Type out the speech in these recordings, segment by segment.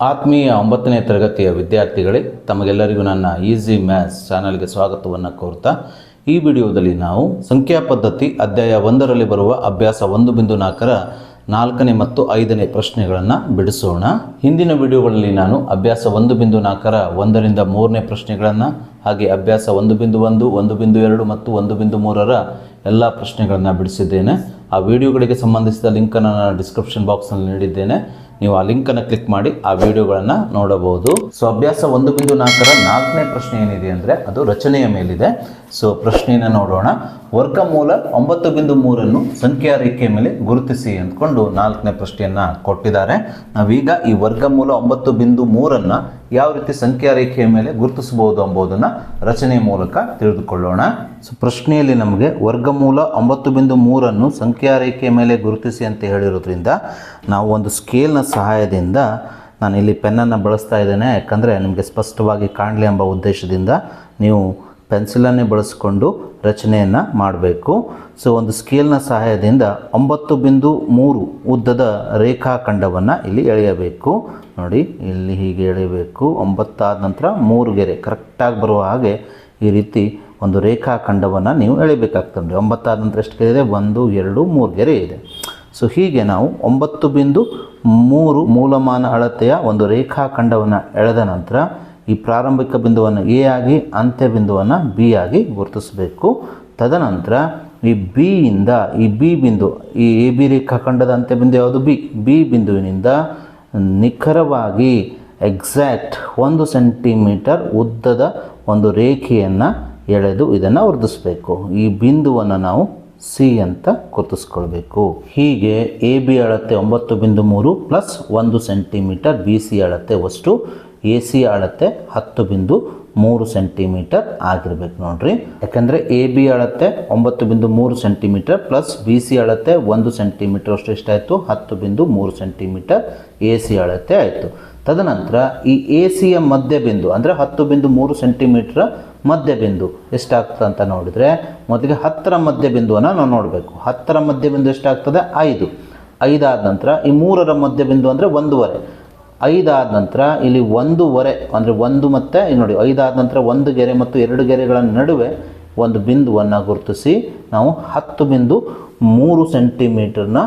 ಆತ್ಮೀಯ ಒಂಬತ್ತನೇ ತರಗತಿಯ ವಿದ್ಯಾರ್ಥಿಗಳೇ, ತಮಗೆಲ್ಲರಿಗೂ ನನ್ನ ಈಸಿ ಮ್ಯಾಥ್ಸ್ ಚಾನಲ್ಗೆ ಸ್ವಾಗತವನ್ನು ಕೋರ್ತಾ, ಈ ವಿಡಿಯೋದಲ್ಲಿ ನಾವು ಸಂಖ್ಯಾ ಪದ್ಧತಿ ಅಧ್ಯಾಯ ಒಂದರಲ್ಲಿ ಬರುವ ಅಭ್ಯಾಸ ಒಂದು ಬಿಂದು ನಾಲ್ಕರ ನಾಲ್ಕನೇ ಮತ್ತು ಐದನೇ ಪ್ರಶ್ನೆಗಳನ್ನು ಬಿಡಿಸೋಣ. ಹಿಂದಿನ ವಿಡಿಯೋಗಳಲ್ಲಿ ನಾನು ಅಭ್ಯಾಸ ಒಂದು ಬಿಂದು ನಾಲ್ಕರ ಒಂದರಿಂದ ಮೂರನೇ ಪ್ರಶ್ನೆಗಳನ್ನು, ಹಾಗೆ ಅಭ್ಯಾಸ ಒಂದು ಬಿಂದು ಒಂದು ಒಂದು ಬಿಂದು ಎರಡು ಮತ್ತು ಒಂದು ಬಿಂದು ಮೂರರ ಎಲ್ಲ ಪ್ರಶ್ನೆಗಳನ್ನು ಬಿಡಿಸಿದ್ದೇನೆ. ಆ ವಿಡಿಯೋಗಳಿಗೆ ಸಂಬಂಧಿಸಿದ ಲಿಂಕನ್ನು ನಾನು ಡಿಸ್ಕ್ರಿಪ್ಷನ್ ಬಾಕ್ಸ್ನಲ್ಲಿ ನೀಡಿದ್ದೇನೆ. ನೀವು ಆ ಲಿಂಕನ್ನು ಕ್ಲಿಕ್ ಮಾಡಿ ಆ ವಿಡಿಯೋಗಳನ್ನು ನೋಡಬಹುದು. ಸೊ ಅಭ್ಯಾಸ ಒಂದು ಬಿಂದು ನಾಲ್ಕರ ನಾಲ್ಕನೇ ಪ್ರಶ್ನೆ ಏನಿದೆ ಅಂದರೆ ಅದು ರಚನೆಯ ಮೇಲಿದೆ. ಸೊ ಪ್ರಶ್ನೆಯನ್ನು ನೋಡೋಣ. ವರ್ಗಮೂಲ ಒಂಬತ್ತು ಬಿಂದು ಮೂರನ್ನು ಸಂಖ್ಯಾ ರೇಖೆಯ ಮೇಲೆ ಗುರುತಿಸಿ ಅಂದ್ಕೊಂಡು ನಾಲ್ಕನೇ ಪ್ರಶ್ನೆಯನ್ನು ಕೊಟ್ಟಿದ್ದಾರೆ. ನಾವೀಗ ಈ ವರ್ಗಮೂಲ ಒಂಬತ್ತು ಬಿಂದು ಮೂರನ್ನು ಯಾವ ರೀತಿ ಸಂಖ್ಯಾ ರೇಖೆಯ ಮೇಲೆ ಗುರುತಿಸಬಹುದು ಎಂಬುದನ್ನು ರಚನೆ ಮೂಲಕ ತಿಳಿದುಕೊಳ್ಳೋಣ. ಸೊ, ಪ್ರಶ್ನೆಯಲ್ಲಿ ನಮಗೆ ವರ್ಗಮೂಲ ಒಂಬತ್ತು ಬಿಂದು ಮೂರನ್ನು ಸಂಖ್ಯಾ ರೇಖೆಯ ಮೇಲೆ ಗುರುತಿಸಿ ಅಂತ ಹೇಳಿರೋದ್ರಿಂದ ನಾವು ಒಂದು ಸ್ಕೇಲ್ನ ಸಹಾಯದಿಂದ ನಾನು ಇಲ್ಲಿ ಪೆನ್ನನ್ನು ಬಳಸ್ತಾ ಇದ್ದೇನೆ. ಯಾಕಂದರೆ ನಿಮಗೆ ಸ್ಪಷ್ಟವಾಗಿ ಕಾಣಲಿ ಎಂಬ ಉದ್ದೇಶದಿಂದ ನೀವು ಪೆನ್ಸಿಲನ್ನೇ ಬಳಸಿಕೊಂಡು ರಚನೆಯನ್ನು ಮಾಡಬೇಕು. ಸೊ ಒಂದು ಸ್ಕೇಲ್ನ ಸಹಾಯದಿಂದ ಒಂಬತ್ತು ಬಿಂದು ಮೂರು ಉದ್ದದ ರೇಖಾಖಂಡವನ್ನು ಇಲ್ಲಿ ಎಳೆಯಬೇಕು. ನೋಡಿ, ಇಲ್ಲಿ ಹೀಗೆ ಎಳೆಯಬೇಕು. ಒಂಬತ್ತಾದ ನಂತರ ಮೂರು ಗೆರೆ ಕರೆಕ್ಟಾಗಿ ಬರುವ ಹಾಗೆ ಈ ರೀತಿ ಒಂದು ರೇಖಾಖಂಡವನ್ನು ನೀವು ಎಳಿಬೇಕಾಗ್ತದೆ ಒಂಬತ್ತಾದ ನಂತರ ಎಷ್ಟು ಗೆರೆ ಇದೆ? ಒಂದು, ಎರಡು, ಮೂರು ಗೆರೆ ಇದೆ. ಸೊ ಹೀಗೆ ನಾವು ಒಂಬತ್ತು ಬಿಂದು ಮೂರು ಮೂಲಮಾನ ಅಳತೆಯ ಒಂದು ರೇಖಾಖಂಡವನ್ನು ಎಳೆದ ನಂತರ ಈ ಪ್ರಾರಂಭಿಕ ಬಿಂದುವನ್ನು ಎ ಆಗಿ, ಅಂತ್ಯ ಬಿಂದುವನ್ನು ಬಿ ಆಗಿ ಗುರುತಿಸಬೇಕು. ತದನಂತರ ಈ ಬಿ ಇಂದ ಈ ಬಿ ಬಿಂದು, ಈ ಎ ಬಿ ರೇಖಾಖಂಡದ ಅಂತ್ಯ ಬಿಂದು ಯಾವುದು? ಬಿ. ಬಿ ಬಿಂದುವಿನಿಂದ ನಿಖರವಾಗಿ ಎಕ್ಸಾಕ್ಟ್ ಒಂದು ಸೆಂಟಿಮೀಟರ್ ಉದ್ದದ ಒಂದು ರೇಖೆಯನ್ನು ಎಳೆದು ಇದನ್ನು ವರ್ಧಿಸಬೇಕು ಈ ಬಿಂದುವನ್ನು ನಾವು ಸಿ ಅಂತ ಗುರುತಿಸ್ಕೊಳ್ಬೇಕು. ಹೀಗೆ ಎ ಬಿ ಅಳತೆ ಒಂಬತ್ತು ಬಿಂದು ಮೂರು ಪ್ಲಸ್ ಒಂದು ಸೆಂಟಿಮೀಟರ್ ಬಿ ಸಿ ಅಳತೆ ಅಷ್ಟು ಎ ಸಿ ಅಳತೆ ಹತ್ತು ಬಿಂದು ಮೂರು ಸೆಂಟಿಮೀಟರ್ ಆಗಿರ್ಬೇಕು ನೋಡ್ರಿ. ಯಾಕಂದರೆ ಎ ಬಿ ಅಳತೆ ಒಂಬತ್ತು ಬಿಂದು ಮೂರು ಸೆಂಟಿಮೀಟರ್ ಪ್ಲಸ್ ಬಿ ಸಿ ಅಳತೆ ಒಂದು ಸೆಂಟಿಮೀಟರ್ ಅಷ್ಟು ಎಷ್ಟಾಯಿತು? ಹತ್ತು ಬಿಂದು ಮೂರು ಸೆಂಟಿಮೀಟರ್ ಎ ಸಿ ಅಳತೆ ಆಯಿತು. ತದನಂತರ ಈ ಎ ಸಿಯ ಮಧ್ಯ ಬಿಂದು, ಅಂದರೆ ಹತ್ತು ಬಿಂದು ಮೂರು ಸೆಂಟಿಮೀಟ್ರ್ ಮಧ್ಯ ಬಿಂದು ಎಷ್ಟಾಗ್ತದೆ ಅಂತ ನೋಡಿದರೆ ಮೊದಲಿಗೆ ಹತ್ತರ ಮಧ್ಯ ಬಿಂದುವನ್ನು ನಾವು ನೋಡಬೇಕು. ಹತ್ತರ ಮಧ್ಯ ಬಿಂದು ಎಷ್ಟಾಗ್ತದೆ? ಐದು. ಐದಾದ ನಂತರ ಈ ಮೂರರ ಮಧ್ಯ ಬಿಂದು ಅಂದರೆ ಒಂದೂವರೆ. ಐದಾದ ನಂತರ ಇಲ್ಲಿ ಒಂದೂವರೆ ಅಂದರೆ ಒಂದು ಮತ್ತು, ಇಲ್ಲಿ ನೋಡಿ, ಐದಾದ ನಂತರ ಒಂದು ಗೆರೆ ಮತ್ತು ಎರಡು ಗೆರೆಗಳ ನಡುವೆ ಒಂದು ಬಿಂದುವನ್ನು ಗುರುತಿಸಿ, ನಾವು ಹತ್ತು ಬಿಂದು ಮೂರು ಸೆಂಟಿಮೀಟರ್ನ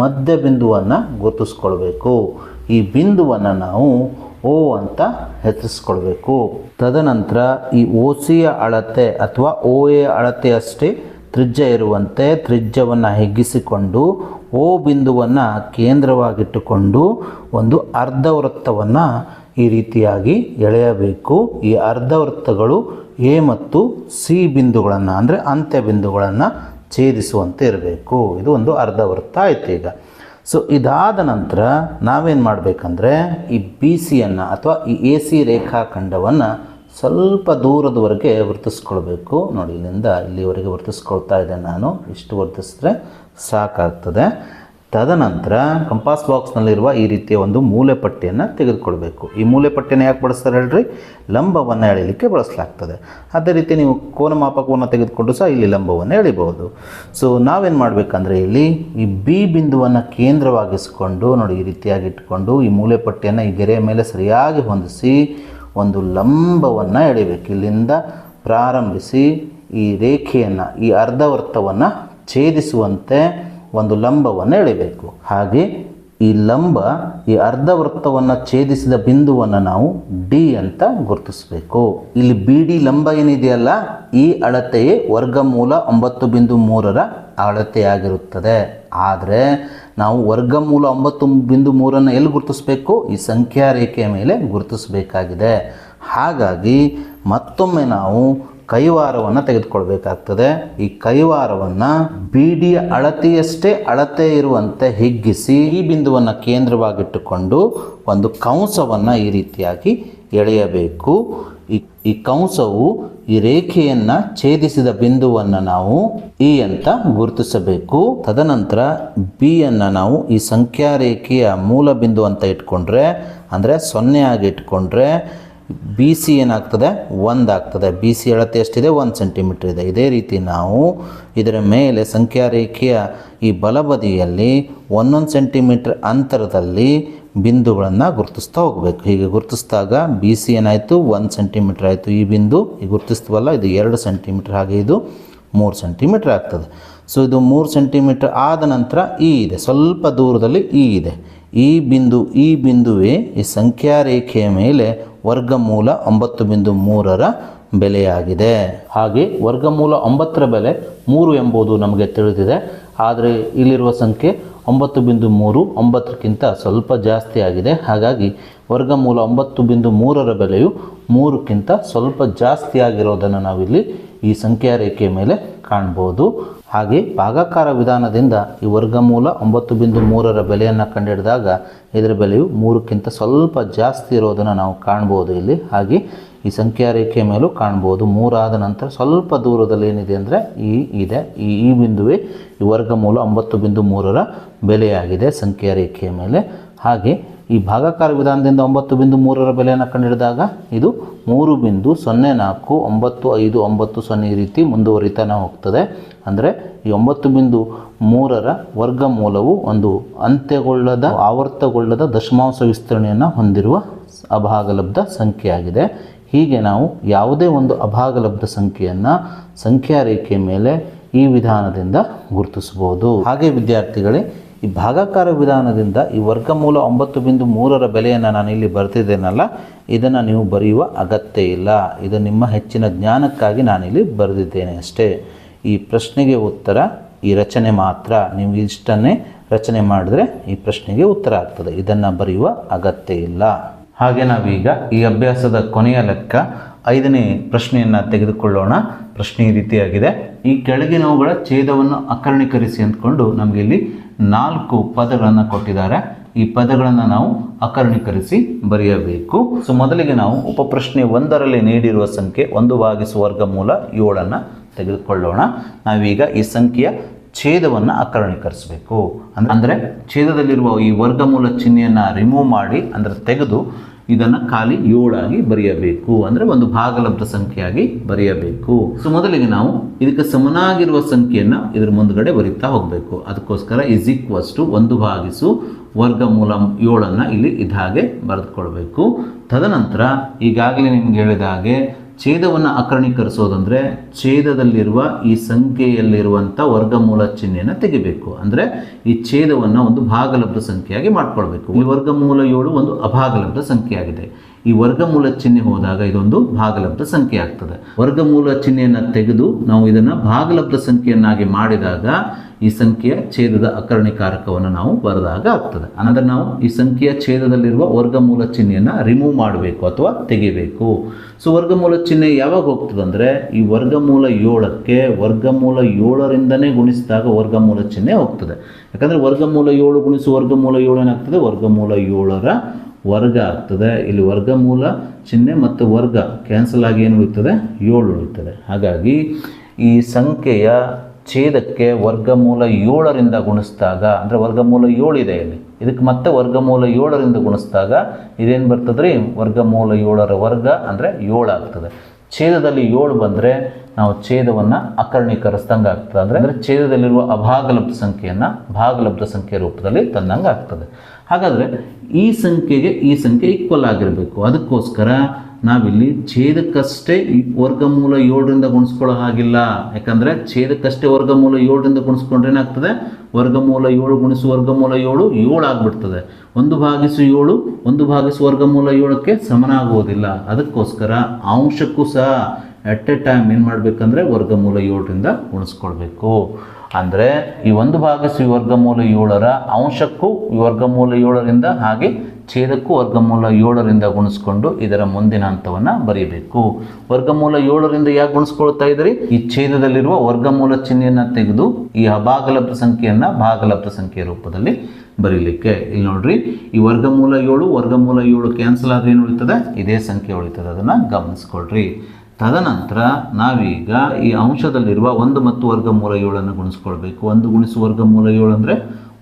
ಮಧ್ಯ ಬಿಂದುವನ್ನು ಗುರುತಿಸ್ಕೊಳ್ಬೇಕು. ಈ ಬಿಂದುವನ್ನು ನಾವು ಓ ಅಂತ ಹೆಸರಿಸ್ಕೊಳ್ಬೇಕು. ತದನಂತರ ಈ ಓ ಸಿಯ ಅಳತೆ ಅಥವಾ ಓ ಎ ಅಳತೆಯಷ್ಟೇ ತ್ರಿಜ್ಯ ಇರುವಂತೆ ತ್ರಿಜ್ಯವನ್ನು ಹಿಗ್ಗಿಸಿಕೊಂಡು ಓ ಬಿಂದುವನ್ನು ಕೇಂದ್ರವಾಗಿಟ್ಟುಕೊಂಡು ಒಂದು ಅರ್ಧವೃತ್ತವನ್ನು ಈ ರೀತಿಯಾಗಿ ಎಳೆಯಬೇಕು. ಈ ಅರ್ಧವೃತ್ತಗಳು ಎ ಮತ್ತು ಸಿ ಬಿಂದುಗಳನ್ನು, ಅಂದರೆ ಅಂತ್ಯ ಬಿಂದುಗಳನ್ನು ಛೇದಿಸುವಂತೆ ಇರಬೇಕು. ಇದು ಒಂದು ಅರ್ಧವೃತ್ತ ಆಯಿತು ಈಗ. ಸೊ ಇದಾದ ನಂತರ ನಾವೇನು ಮಾಡಬೇಕಂದ್ರೆ ಈ ಬಿ ಸಿಯನ್ನು ಅಥವಾ ಈ ಎ ಸಿ ರೇಖಾಖಂಡವನ್ನು ಸ್ವಲ್ಪ ದೂರದವರೆಗೆ ವರ್ತಿಸ್ಕೊಳ್ಬೇಕು. ನೋಡಿ, ಇಲ್ಲಿಂದ ಇಲ್ಲಿವರೆಗೆ ವರ್ತಿಸ್ಕೊಳ್ತಾ ಇದೆ ನಾನು. ಇಷ್ಟು ವರ್ತಿಸಿದ್ರೆ ಸಾಕಾಗ್ತದೆ. ತದನಂತರ ಕಂಪಾಸ್ ಬಾಕ್ಸ್ನಲ್ಲಿರುವ ಈ ರೀತಿಯ ಒಂದು ಮೂಲೆ ಪಟ್ಟಿಯನ್ನು ತೆಗೆದುಕೊಳ್ಬೇಕು. ಈ ಮೂಲೆ ಪಟ್ಟಿಯನ್ನು ಯಾಕೆ ಬಳಸ್ತಾರೆ ಹೇಳ್ರಿ? ಲಂಬವನ್ನು ಎಳೀಲಿಕ್ಕೆ ಬಳಸಲಾಗ್ತದೆ. ಅದೇ ರೀತಿ ನೀವು ಕೋನ ಮಾಪಕವನ್ನು ತೆಗೆದುಕೊಂಡು ಸಹ ಇಲ್ಲಿ ಲಂಬವನ್ನು ಎಳಿಬಹುದು ಸೊ ನಾವೇನು ಮಾಡಬೇಕಂದ್ರೆ ಇಲ್ಲಿ ಈ ಬಿ ಬಿಂದುವನ್ನು ಕೇಂದ್ರವಾಗಿಸಿಕೊಂಡು, ನೋಡಿ, ಈ ರೀತಿಯಾಗಿ ಇಟ್ಕೊಂಡು ಈ ಮೂಲೆ ಪಟ್ಟಿಯನ್ನು ಈ ಗೆರೆಯ ಮೇಲೆ ಸರಿಯಾಗಿ ಹೊಂದಿಸಿ ಒಂದು ಲಂಬವನ್ನು ಎಳಿಬೇಕು. ಇಲ್ಲಿಂದ ಪ್ರಾರಂಭಿಸಿ ಈ ರೇಖೆಯನ್ನು, ಈ ಅರ್ಧವೃತ್ತವನ್ನು ಛೇದಿಸುವಂತೆ ಒಂದು ಲಂಬವನ್ನು ಎಳಿಬೇಕು. ಹಾಗೆ ಈ ಲಂಬ, ಈ ಅರ್ಧವೃತ್ತವನ್ನು ಛೇದಿಸಿದ ಬಿಂದುವನ್ನು ನಾವು ಡಿ ಅಂತ ಗುರುತಿಸಬೇಕು. ಇಲ್ಲಿ ಬಿ ಡಿ ಲಂಬ ಏನಿದೆಯಲ್ಲ, ಈ ಅಳತೆಯೇ ವರ್ಗಮೂಲ ಒಂಬತ್ತು ಬಿಂದು ಮೂರರ ಅಳತೆಯಾಗಿರುತ್ತದೆ. ಆದರೆ ನಾವು ವರ್ಗಮೂಲ ಒಂಬತ್ತು ಬಿಂದು ಮೂರನ್ನು ಎಲ್ಲಿ ಗುರುತಿಸಬೇಕು? ಈ ಸಂಖ್ಯಾ ರೇಖೆಯ ಮೇಲೆ ಗುರುತಿಸಬೇಕಾಗಿದೆ. ಹಾಗಾಗಿ ಮತ್ತೊಮ್ಮೆ ನಾವು ಕೈವಾರವನ್ನು ತೆಗೆದುಕೊಳ್ಬೇಕಾಗ್ತದೆ. ಈ ಕೈವಾರವನ್ನು ಬಿಡಿಯ ಅಳತೆಯಷ್ಟೇ ಅಳತೆ ಇರುವಂತೆ ಹಿಗ್ಗಿಸಿ ಈ ಬಿಂದುವನ್ನು ಕೇಂದ್ರವಾಗಿಟ್ಟುಕೊಂಡು ಒಂದು ಕಂಸವನ್ನು ಈ ರೀತಿಯಾಗಿ ಎಳೆಯಬೇಕು. ಈ ಈ ಕಂಸವು ಈ ರೇಖೆಯನ್ನು ಛೇದಿಸಿದ ಬಿಂದುವನ್ನು ನಾವು ಇ ಅಂತ ಗುರುತಿಸಬೇಕು. ತದನಂತರ ಬಿ ಅನ್ನು ನಾವು ಈ ಸಂಖ್ಯಾ ರೇಖೆಯ ಮೂಲ ಬಿಂದು ಅಂತ ಇಟ್ಕೊಂಡ್ರೆ, ಅಂದರೆ ಸೊನ್ನೆ ಆಗಿ ಇಟ್ಕೊಂಡ್ರೆ ಬಿ ಸಿ ಏನಾಗ್ತದೆ? ಒಂದು ಆಗ್ತದೆ. ಬಿ ಸಿ ಅಳತೆ ಎಷ್ಟಿದೆ? ಒಂದು ಸೆಂಟಿಮೀಟ್ರ್ ಇದೆ. ಇದೇ ರೀತಿ ನಾವು ಇದರ ಮೇಲೆ ಸಂಖ್ಯಾ ರೇಖೆಯ ಈ ಬಲಬದಿಯಲ್ಲಿ ಒಂದೊಂದು ಸೆಂಟಿಮೀಟ್ರ್ ಅಂತರದಲ್ಲಿ ಬಿಂದುಗಳನ್ನು ಗುರುತಿಸ್ತಾ ಹೋಗಬೇಕು. ಹೀಗೆ ಗುರುತಿಸಿದಾಗ ಬಿ ಸಿ ಏನಾಯಿತು? ಒಂದು ಸೆಂಟಿಮೀಟ್ರ್ ಆಯಿತು. ಈ ಬಿಂದು ಈಗ ಗುರುತಿಸ್ತೀವಲ್ಲ, ಇದು ಎರಡು ಸೆಂಟಿಮೀಟ್ರ್ ಹಾಗೆ ಇದು ಮೂರು ಸೆಂಟಿಮೀಟ್ರ್ ಆಗ್ತದೆ. ಸೊ ಇದು ಮೂರು ಸೆಂಟಿಮೀಟ್ರ್ ಆದ ನಂತರ ಈ ಇದೆ. ಸ್ವಲ್ಪ ದೂರದಲ್ಲಿ ಈ ಇದೆ. ಈ ಬಿಂದು, ಈ ಬಿಂದುವೇ ಈ ಸಂಖ್ಯಾ ರೇಖೆಯ ಮೇಲೆ ವರ್ಗಮೂಲ ಒಂಬತ್ತು ಬಿಂದು ಮೂರರ ಬೆಲೆಯಾಗಿದೆ. ಹಾಗೆ ವರ್ಗಮೂಲ ಒಂಬತ್ತರ ಬೆಲೆ ಮೂರು ಎಂಬುದು ನಮಗೆ ತಿಳಿದಿದೆ. ಆದರೆ ಇಲ್ಲಿರುವ ಸಂಖ್ಯೆ ಒಂಬತ್ತು ಬಿಂದು ಮೂರು, ಒಂಬತ್ತಕ್ಕಿಂತ ಸ್ವಲ್ಪ ಜಾಸ್ತಿ ಆಗಿದೆ. ಹಾಗಾಗಿ ವರ್ಗಮೂಲ ಒಂಬತ್ತು ಬಿಂದು ಮೂರರ ಬೆಲೆಯು ಮೂರಕ್ಕಿಂತ ಸ್ವಲ್ಪ ಜಾಸ್ತಿ ಆಗಿರೋದನ್ನು ನಾವಿಲ್ಲಿ ಈ ಸಂಖ್ಯಾ ರೇಖೆಯ ಮೇಲೆ ಕಾಣ್ಬೋದು. ಹಾಗೆ ಭಾಗಾಕಾರ ವಿಧಾನದಿಂದ ಈ ವರ್ಗಮೂಲ ಒಂಬತ್ತು ಬಿಂದು ಮೂರರ ಬೆಲೆಯನ್ನು ಕಂಡುಹಿಡಿದಾಗ ಇದರ ಬೆಲೆಯು ಮೂರಕ್ಕಿಂತ ಸ್ವಲ್ಪ ಜಾಸ್ತಿ ಇರೋದನ್ನು ನಾವು ಕಾಣ್ಬೋದು ಇಲ್ಲಿ. ಹಾಗೆ ಈ ಸಂಖ್ಯಾ ರೇಖೆಯ ಮೇಲೂ ಕಾಣ್ಬೋದು. ಮೂರಾದ ನಂತರ ಸ್ವಲ್ಪ ದೂರದಲ್ಲಿ ಏನಿದೆ ಅಂದರೆ ಈ ಇದೆ. ಈ ಈ ಬಿಂದುವೆ ಈ ವರ್ಗಮೂಲ ಒಂಬತ್ತು ಬಿಂದು ಮೂರರ ಬೆಲೆಯಾಗಿದೆ ಸಂಖ್ಯಾ ರೇಖೆಯ ಮೇಲೆ. ಹಾಗೆ ಈ ಭಾಗಾಕಾರ ವಿಧಾನದಿಂದ ಒಂಬತ್ತು ಬಿಂದು ಮೂರರ ಬೆಲೆಯನ್ನು ಕಂಡುಹಿಡಿದಾಗ ಇದು ಮೂರು ಬಿಂದು ಸೊನ್ನೆ ನಾಲ್ಕು ಒಂಬತ್ತು ಐದು ಒಂಬತ್ತು ಸೊನ್ನೆ ಈ ರೀತಿ ಮುಂದುವರಿತಾನೆ ಹೋಗ್ತದೆ. ಅಂದರೆ ಈ ಒಂಬತ್ತು ಬಿಂದು ಮೂರರ ವರ್ಗಮೂಲವು ಒಂದು ಅಂತ್ಯಗೊಳ್ಳದ, ಆವರ್ತಗೊಳ್ಳದ ದಶಮಾಂಶ ವಿಸ್ತರಣೆಯನ್ನು ಹೊಂದಿರುವ ಅಭಾಗಲಬ್ಧ ಸಂಖ್ಯೆಯಾಗಿದೆ. ಹೀಗೆ ನಾವು ಯಾವುದೇ ಒಂದು ಅಭಾಗಲಬ್ಧ ಸಂಖ್ಯೆಯನ್ನು ಸಂಖ್ಯಾ ರೇಖೆಯ ಮೇಲೆ ಈ ವಿಧಾನದಿಂದ ಗುರುತಿಸಬಹುದು. ಹಾಗೆ ವಿದ್ಯಾರ್ಥಿಗಳೇ, ಈ ಭಾಗಾಕಾರ ವಿಧಾನದಿಂದ ಈ ವರ್ಗಮೂಲ ಒಂಬತ್ತು ಬಿಂದು ಮೂರರ ಬೆಲೆಯನ್ನು ನಾನು ಇಲ್ಲಿ ಬರೆದಿದ್ದೇನಲ್ಲ, ಇದನ್ನು ನೀವು ಬರೆಯುವ ಅಗತ್ಯ ಇಲ್ಲ. ಇದು ನಿಮ್ಮ ಹೆಚ್ಚಿನ ಜ್ಞಾನಕ್ಕಾಗಿ ನಾನಿಲ್ಲಿ ಬರೆದಿದ್ದೇನೆ ಅಷ್ಟೇ. ಈ ಪ್ರಶ್ನೆಗೆ ಉತ್ತರ, ಈ ರಚನೆ ಮಾತ್ರ. ನೀವು ಇಷ್ಟನ್ನೇ ರಚನೆ ಮಾಡಿದ್ರೆ ಈ ಪ್ರಶ್ನೆಗೆ ಉತ್ತರ ಆಗ್ತದೆ. ಇದನ್ನು ಬರೆಯುವ ಅಗತ್ಯ ಇಲ್ಲ. ಹಾಗೆ ನಾವೀಗ ಈ ಅಭ್ಯಾಸದ ಕೊನೆಯ ಲೆಕ್ಕ ಐದನೇ ಪ್ರಶ್ನೆಯನ್ನು ತೆಗೆದುಕೊಳ್ಳೋಣ. ಪ್ರಶ್ನೆ ಈ ರೀತಿಯಾಗಿದೆ. ಈ ಕೆಳಗಿನವುಗಳ ಛೇದವನ್ನು ಅಕರ್ಣೀಕರಿಸಿ ಅಂದ್ಕೊಂಡು ನಮಗೆ ಇಲ್ಲಿ ನಾಲ್ಕು ಪದಗಳನ್ನು ಕೊಟ್ಟಿದ್ದಾರೆ. ಈ ಪದಗಳನ್ನು ನಾವು ಅಕರ್ಣೀಕರಿಸಿ ಬರೆಯಬೇಕು. ಸೊ, ಮೊದಲಿಗೆ ನಾವು ಉಪಪ್ರಶ್ನೆ ಒಂದರಲ್ಲಿ ನೀಡಿರುವ ಸಂಖ್ಯೆ ಒಂದು ಭಾಗಿಸುವ ವರ್ಗಮೂಲ ಏಳನ್ನು ತೆಗೆದುಕೊಳ್ಳೋಣ. ನಾವೀಗ ಈ ಸಂಖ್ಯೆಯ ಛೇದವನ್ನು ಅಕರಣೀಕರಿಸಬೇಕು ಅಂದ್ರೆ ಅಂದರೆ ಛೇದದಲ್ಲಿರುವ ಈ ವರ್ಗಮೂಲ ಚಿಹ್ನೆಯನ್ನು ರಿಮೂವ್ ಮಾಡಿ, ಅಂದರೆ ತೆಗೆದು ಇದನ್ನು ಖಾಲಿ ಏಳಾಗಿ ಬರೆಯಬೇಕು. ಅಂದರೆ ಒಂದು ಭಾಗಲಬ್ಧ ಸಂಖ್ಯೆಯಾಗಿ ಬರೆಯಬೇಕು. ಸೊ, ಮೊದಲಿಗೆ ನಾವು ಇದಕ್ಕೆ ಸಮನಾಗಿರುವ ಸಂಖ್ಯೆಯನ್ನು ಇದರ ಮುಂದಗಡೆ ಬರೀತಾ ಹೋಗಬೇಕು. ಅದಕ್ಕೋಸ್ಕರ ಇಸ್ ಈಕ್ವಲ್ಸ್ ಒಂದು ಭಾಗಿಸು ವರ್ಗಮೂಲ ಏಳನ್ನು ಇಲ್ಲಿ ಇದಾಗೆ ಬರೆದುಕೊಳ್ಬೇಕು. ತದನಂತರ ಈಗಾಗಲೇ ನಿಮ್ಗೆ ಹೇಳಿದ ಹಾಗೆ ಛೇದವನ್ನು ಅಕರ್ಣೀಕರಿಸೋದಂದ್ರೆ ಛೇದದಲ್ಲಿರುವ ಈ ಸಂಖ್ಯೆಯಲ್ಲಿರುವಂಥ ವರ್ಗಮೂಲ ಚಿಹ್ನೆಯನ್ನು ತೆಗಿಬೇಕು. ಅಂದರೆ ಈ ಛೇದವನ್ನು ಒಂದು ಭಾಗಲಬ್ಧ ಸಂಖ್ಯೆಯಾಗಿ ಮಾಡ್ಕೊಳ್ಬೇಕು. ಈ ವರ್ಗಮೂಲ ಏಳು ಒಂದು ಅಭಾಗಲಬ್ಧ ಸಂಖ್ಯೆಯಾಗಿದೆ. ಈ ವರ್ಗಮೂಲ ಚಿಹ್ನೆ ಹೋದಾಗ ಇದೊಂದು ಭಾಗಲಬ್ಧ ಸಂಖ್ಯೆ ಆಗ್ತದೆ. ವರ್ಗಮೂಲ ಚಿಹ್ನೆಯನ್ನು ತೆಗೆದು ನಾವು ಇದನ್ನು ಭಾಗಲಬ್ಧ ಸಂಖ್ಯೆಯನ್ನಾಗಿ ಮಾಡಿದಾಗ ಈ ಸಂಖ್ಯೆಯ ಛೇದದ ಅಕರ್ಣಿಕಾರಕವನ್ನು ನಾವು ಬರೆದಾಗ ಆಗ್ತದೆ. ಅಂದರೆ ನಾವು ಈ ಸಂಖ್ಯೆಯ ಛೇದದಲ್ಲಿರುವ ವರ್ಗಮೂಲ ಚಿಹ್ನೆಯನ್ನು ರಿಮೂವ್ ಮಾಡಬೇಕು ಅಥವಾ ತೆಗಿಬೇಕು. ಸೊ ವರ್ಗಮೂಲ ಚಿಹ್ನೆ ಯಾವಾಗ ಹೋಗ್ತದೆ ಅಂದರೆ ಈ ವರ್ಗಮೂಲ ಏಳಕ್ಕೆ ವರ್ಗಮೂಲ ಏಳರಿಂದನೇ ಗುಣಿಸಿದಾಗ ವರ್ಗಮೂಲ ಚಿಹ್ನೆ ಹೋಗ್ತದೆ. ಯಾಕಂದರೆ ವರ್ಗಮೂಲ ಏಳು ಗುಣಿಸು ವರ್ಗಮೂಲ ಏಳು ಏನಾಗ್ತದೆ ವರ್ಗಮೂಲ ಏಳರ ವರ್ಗ ಆಗ್ತದೆ. ಇಲ್ಲಿ ವರ್ಗಮೂಲ ಚಿಹ್ನೆ ಮತ್ತು ವರ್ಗ ಕ್ಯಾನ್ಸಲ್ ಆಗಿ ಏನು ಉಳಿತದೆ ಏಳು ಉಳಿತದೆ ಹಾಗಾಗಿ ಈ ಸಂಖ್ಯೆಯ ಛೇದಕ್ಕೆ ವರ್ಗಮೂಲ ಏಳರಿಂದ ಗುಣಿಸಿದಾಗ, ಅಂದರೆ ವರ್ಗಮೂಲ ಏಳಿದೆ ಇಲ್ಲಿ. ಇದಕ್ಕೆ ಮತ್ತೆ ವರ್ಗಮೂಲ ಏಳರಿಂದ ಗುಣಿಸಿದಾಗ ಇದೇನು ಬರ್ತದ್ರಿ? ವರ್ಗಮೂಲ ಏಳರ ವರ್ಗ ಅಂದರೆ ಏಳು ಆಗ್ತದೆ. ಛೇದದಲ್ಲಿ ಏಳು ಬಂದರೆ ನಾವು ಛೇದವನ್ನು ಅಕರ್ಣೀಕರಿಸ್ದಂಗೆ ಆಗ್ತದೆ. ಅಂದರೆ ಅಂದರೆ ಛೇದದಲ್ಲಿರುವ ಅಭಾಗಲಬ್ಧ ಸಂಖ್ಯೆಯನ್ನು ಭಾಗಲಬ್ಧ ಸಂಖ್ಯೆ ರೂಪದಲ್ಲಿ ತಂದಂಗೆ ಆಗ್ತದೆ. ಹಾಗಾದರೆ ಈ ಸಂಖ್ಯೆಗೆ ಈ ಸಂಖ್ಯೆ ಈಕ್ವಲ್ ಆಗಿರಬೇಕು. ಅದಕ್ಕೋಸ್ಕರ ನಾವಿಲ್ಲಿ ಛೇದಕ್ಕಷ್ಟೇ ವರ್ಗಮೂಲ ಏಳರಿಂದ ಗುಣಿಸ್ಕೊಳ್ಳೋ ಹಾಗಿಲ್ಲ. ಯಾಕಂದರೆ ಛೇದಕ್ಕಷ್ಟೇ ವರ್ಗಮೂಲ ಏಳರಿಂದ ಗುಣಿಸ್ಕೊಂಡ್ರೆ ಏನಾಗ್ತದೆ? ವರ್ಗಮೂಲ ಏಳು ಗುಣಿಸು ವರ್ಗಮೂಲ ಏಳು ಏಳು ಆಗಿಬಿಡ್ತದೆ. ಒಂದು ಭಾಗಿಸು ಏಳು, ಒಂದು ಭಾಗಿಸು ವರ್ಗಮೂಲ ಏಳಕ್ಕೆ ಸಮನಾಗುವುದಿಲ್ಲ. ಅದಕ್ಕೋಸ್ಕರ ಅಂಶಕ್ಕೂ ಸಹ ಎಟ್ ಎ ಟೈಮ್ ಏನು ಮಾಡಬೇಕಂದ್ರೆ ವರ್ಗಮೂಲ ಏಳರಿಂದ ಗುಣಿಸ್ಕೊಳ್ಬೇಕು. ಅಂದರೆ ಈ ಒಂದು ಭಾಗಿಸು ಈ ವರ್ಗಮೂಲ ಏಳರ ಅಂಶಕ್ಕೂ ವರ್ಗಮೂಲ ಏಳರಿಂದ ಹಾಗೆ ಛೇದಕ್ಕೂ ವರ್ಗಮೂಲ ಏಳರಿಂದ ಗುಣಿಸ್ಕೊಂಡು ಇದರ ಮುಂದಿನ ಹಂತವನ್ನು ಬರೀಬೇಕು. ವರ್ಗಮೂಲ ಏಳರಿಂದ ಯಾಕೆ ಗುಣಿಸ್ಕೊಳ್ತಾ ಇದ್ರಿ? ಈ ಛೇದದಲ್ಲಿರುವ ವರ್ಗಮೂಲ ಚಿಹ್ನೆಯನ್ನು ತೆಗೆದು ಈ ಅಭಾಗಲಬ್ಧ ಸಂಖ್ಯೆಯನ್ನು ಭಾಗಲಬ್ಧ ಸಂಖ್ಯೆಯ ರೂಪದಲ್ಲಿ ಬರೀಲಿಕ್ಕೆ. ಇಲ್ಲಿ ನೋಡ್ರಿ, ಈ ವರ್ಗಮೂಲ ಏಳು ವರ್ಗಮೂಲ ಏಳು ಕ್ಯಾನ್ಸಲ್ ಆದ್ರೆ ಏನು ಉಳಿತದೆ? ಇದೇ ಸಂಖ್ಯೆ ಉಳಿತದೆ. ಅದನ್ನು ಗಮನಿಸ್ಕೊಳ್ರಿ. ತದನಂತರ ನಾವೀಗ ಈ ಅಂಶದಲ್ಲಿರುವ ಒಂದು ಮತ್ತು ವರ್ಗಮೂಲ ಏಳನ್ನು ಗುಣಿಸ್ಕೊಳ್ಬೇಕು. ಒಂದು ಗುಣಿಸು ವರ್ಗಮೂಲ ಏಳು ಅಂದರೆ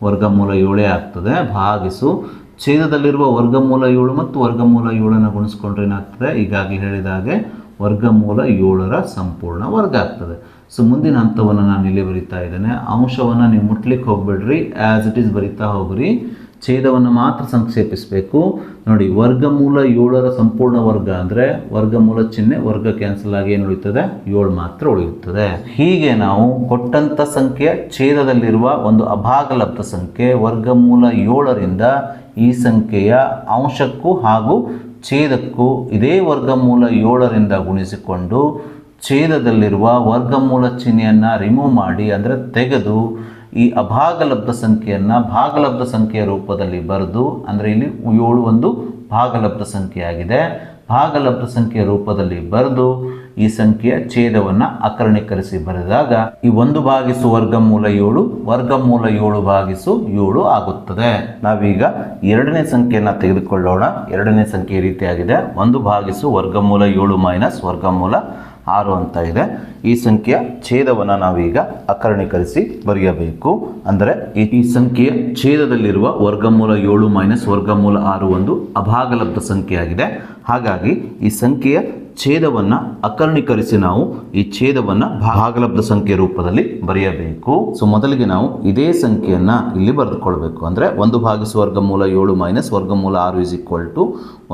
ವರ್ಗಮೂಲ ಏಳೇ ಆಗ್ತದೆ. ಭಾಗಿಸು. ಛೇದದಲ್ಲಿರುವ ವರ್ಗಮೂಲ ಏಳು ಮತ್ತು ವರ್ಗಮೂಲ ಏಳನ್ನು ಗುಣಿಸ್ಕೊಂಡ್ರೆ ಏನಾಗ್ತದೆ? ಈಗಾಗಲೇ ಹೇಳಿದ ಹಾಗೆ ವರ್ಗಮೂಲ ಏಳರ ಸಂಪೂರ್ಣ ವರ್ಗ ಆಗ್ತದೆ. ಸೊ, ಮುಂದಿನ ಹಂತವನ್ನು ನಾನು ಇಲ್ಲಿ ಬರಿತಾ ಇದ್ದೇನೆ. ಅಂಶವನ್ನು ನೀವು ಮುಟ್ಲಿಕ್ಕೆ ಹೋಗ್ಬೇಡ್ರಿ. ಆ್ಯಸ್ ಇಟ್ ಈಸ್ ಬರಿತಾ ಹೋಗ್ರಿ. ಛೇದವನ್ನು ಮಾತ್ರ ಸಂಕ್ಷೇಪಿಸಬೇಕು. ನೋಡಿ, ವರ್ಗಮೂಲ ಏಳರ ಸಂಪೂರ್ಣ ವರ್ಗ ಅಂದರೆ ವರ್ಗಮೂಲ ಚಿಹ್ನೆ ವರ್ಗ ಕ್ಯಾನ್ಸಲ್ ಆಗಿ ಏನು ಉಳಿಯುತ್ತದೆ? ಏಳು ಮಾತ್ರ ಉಳಿಯುತ್ತದೆ. ಹೀಗೆ ನಾವು ಕೊಟ್ಟಂಥ ಸಂಖ್ಯೆ ಛೇದದಲ್ಲಿರುವ ಒಂದು ಅಭಾಗಲಬ್ಧ ಸಂಖ್ಯೆ ವರ್ಗಮೂಲ ಏಳರಿಂದ ಈ ಸಂಖ್ಯೆಯ ಅಂಶಕ್ಕೂ ಹಾಗೂ ಛೇದಕ್ಕೂ ಇದೇ ವರ್ಗಮೂಲ ಏಳರಿಂದ ಗುಣಿಸಿಕೊಂಡು ಛೇದದಲ್ಲಿರುವ ವರ್ಗಮೂಲ ಚಿಹ್ನೆಯನ್ನು ರಿಮೂವ್ ಮಾಡಿ ಅಂದರೆ ತೆಗೆದು ಈ ಅಭಾಗಲಬ್ಧ ಸಂಖ್ಯೆಯನ್ನು ಭಾಗಲಬ್ಧ ಸಂಖ್ಯೆಯ ರೂಪದಲ್ಲಿ ಬರೆದು, ಅಂದರೆ ಇಲ್ಲಿ ಏಳು ಒಂದು ಭಾಗಲಬ್ಧ ಸಂಖ್ಯೆಯಾಗಿದೆ. ಭಾಗಲಬ್ಧ ಸಂಖ್ಯೆಯ ರೂಪದಲ್ಲಿ ಬರೆದು ಈ ಸಂಖ್ಯೆಯ ಛೇದವನ್ನು ಅಕರಣೀಕರಿಸಿ ಬರೆದಾಗ ಈ ಒಂದು ಭಾಗಿಸು ವರ್ಗಮೂಲ ಏಳು ವರ್ಗಮೂಲ ಏಳು ಭಾಗಿಸು ಏಳು ಆಗುತ್ತದೆ. ನಾವೀಗ ಎರಡನೇ ಸಂಖ್ಯೆಯನ್ನು ತೆಗೆದುಕೊಳ್ಳೋಣ. ಎರಡನೇ ಸಂಖ್ಯೆ ರೀತಿಯಾಗಿದೆ. ಒಂದು ಭಾಗಿಸು ವರ್ಗಮೂಲ ಏಳು ಮೈನಸ್ ವರ್ಗಮೂಲ ಆರು ಅಂತ ಇದೆ. ಈ ಸಂಖ್ಯೆಯ ಛೇದವನ್ನು ನಾವೀಗ ಅಕರಣೀಕರಿಸಿ ಬರೆಯಬೇಕು. ಅಂದರೆ ಈ ಸಂಖ್ಯೆಯ ಛೇದದಲ್ಲಿರುವ ವರ್ಗಮೂಲ ಏಳು ಮೈನಸ್ ವರ್ಗಮೂಲ ಆರು ಒಂದು ಅಭಾಗಲಬ್ಧ ಸಂಖ್ಯೆಯಾಗಿದೆ. ಹಾಗಾಗಿ ಈ ಸಂಖ್ಯೆಯ ಛೇದವನ್ನು ಅಕರ್ಣೀಕರಿಸಿ ನಾವು ಈ ಛೇದವನ್ನು ಭಾಗಲಬ್ಧ ಸಂಖ್ಯೆ ರೂಪದಲ್ಲಿ ಬರೆಯಬೇಕು. ಸೊ ಮೊದಲಿಗೆ ನಾವು ಇದೇ ಸಂಖ್ಯೆಯನ್ನು ಇಲ್ಲಿ ಬರೆದುಕೊಳ್ಬೇಕು. ಅಂದರೆ ಒಂದು ಭಾಗಿಸು ವರ್ಗಮೂಲ ಏಳು ಮೈನಸ್ ವರ್ಗಮೂಲ ಆರು ಇಸ್ ಈಕ್ವಲ್ ಟು